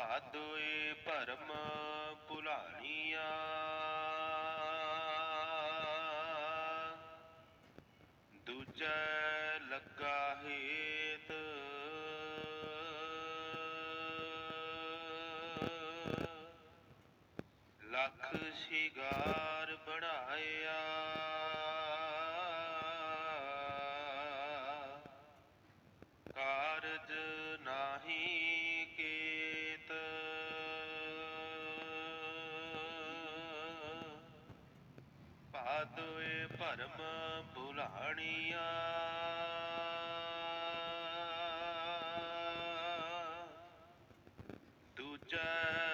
ਭਾਦੋਏ ਭਰਮ ਭੁਲਾਣੀਆਂ। ਦੂਜੈ ਲੱਗਾ ਹੇਤ। ਲੱਖ ਸ਼ਿਗਾਰ ਬਣਾਇਆ। ਦੁਇ ਭਰਮ ਭੁਲਾਣੀਆਂ। ਦੂਜਾ